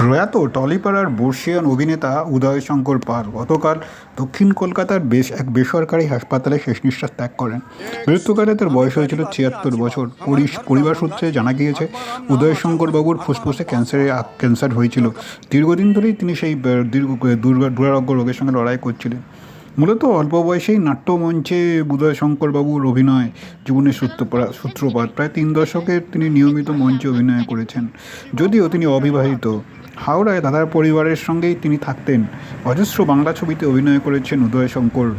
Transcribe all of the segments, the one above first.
প্রয়াত টলিপাড়ার বর্ষিয়ান অভিনেতা উদয় শঙ্কর পাল গতকাল দক্ষিণ কলকাতার বেশ এক বেসরকারি হাসপাতালে শেষ নিঃশ্বাস ত্যাগ করেন। মৃত্যুকালে তার বয়স হয়েছিল ছিয়াত্তর বছর। পরিবার সূত্রে জানা গিয়েছে উদয় শঙ্কর বাবুর ফুসফুসে ক্যান্সারে ক্যান্সার হয়েছিল। দীর্ঘদিন ধরেই তিনি সেই দীর্ঘ দুরারোগ্য রোগের সঙ্গে লড়াই করছিলেন। মূলত অল্প বয়সেই নাট্যমঞ্চে উদয় শঙ্করবাবুর অভিনয় জীবনের সূত্রপা- সূত্রপাত। প্রায় তিন দশকের তিনি নিয়মিত মঞ্চে অভিনয় করেছেন। যদিও তিনি অবিবাহিত। হাওড়ায় দাদার পরিবারের সঙ্গেই তিনি থাকতেন। অজস্র বাংলা ছবিতে অভিনয় করেছেন উদয় শঙ্কর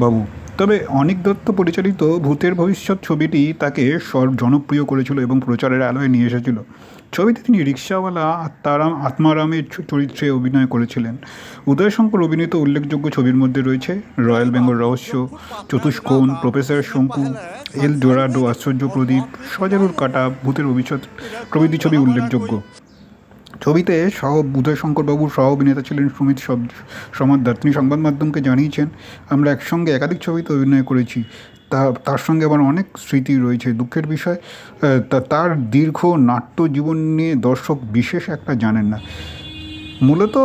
বাবু। তবে অনিক দত্ত পরিচালিত ভূতের ভবিষ্যৎ ছবিটি তাকে সর জনপ্রিয় করেছিল এবং প্রচারের আলোয় নিয়ে এসেছিল। ছবিতে তিনি রিক্সাওয়ালা আত্মারাম আত্মারামের চরিত্রে অভিনয় করেছিলেন। উদয়শঙ্কর অভিনীত উল্লেখযোগ্য ছবির মধ্যে রয়েছে রয়্যাল বেঙ্গল রহস্য, চতুষ্কোণ, প্রফেসর শঙ্কু, এল ডোরাডো আশ্চর্য প্রদীপ, সজারুর কাটা, ভূতের ভবিষ্যৎ প্রভৃতি ছবি উল্লেখযোগ্য। ছবিতে সহ উদয়শঙ্করবাবুর সহ অভিনেতা ছিলেন সুমিত সমাদ্দার তিনি সংবাদ মাধ্যমকে জানিয়েছেন, আমরা একসঙ্গে একাধিক ছবিতে অভিনয় করেছি। তা তার সঙ্গে আমার অনেক স্মৃতি রয়েছে। দুঃখের বিষয় তা- তার দীর্ঘ নাট্য জীবন নিয়ে দর্শক বিশেষ একটা জানেন না। মূলত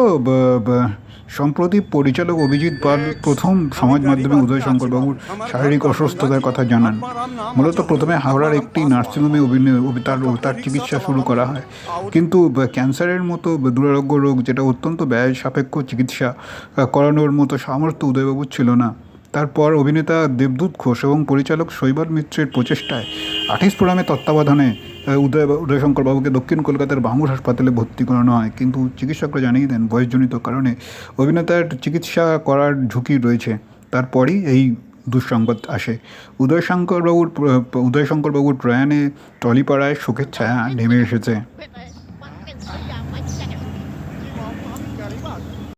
সম্প্রতি পরিচালক অভিজিৎ পাল প্রথম সমাজ মাধ্যমে উদয় শঙ্করবাবুর শারীরিক অসুস্থতার কথা জানান। মূলত প্রথমে হাওড়ার একটি নার্সিংহোমে অভিনয় তার তার চিকিৎসা শুরু করা হয়। কিন্তু ক্যান্সারের মতো দুরারোগ্য রোগ যেটা অত্যন্ত ব্যয় সাপেক্ষ চিকিৎসা করানোর মতো সামর্থ্য উদয়বাবুর ছিল না। তারপর অভিনেতা দেবদূত ঘোষ এবং পরিচালক শৈবাল মিত্রের প্রচেষ্টায় আঠিস প্রোগ্রামের তত্ত্বাবধানে উদয় উদয়শঙ্কর বাবুকে দক্ষিণ কলকাতার বামুর হাসপাতালে ভর্তি করানো হয়। কিন্তু চিকিৎসকরা জানিয়ে দেন, বয়সজনিত কারণে অভিনেতার চিকিৎসা করার ঝুঁকি রয়েছে। তারপরেই এই দুঃসংবাদ আসে। উদয়শঙ্করবাবুর উদয়শঙ্করবাবুর প্রয়াণে টলিপাড়ায় শোকের ছায়া নেমে এসেছে।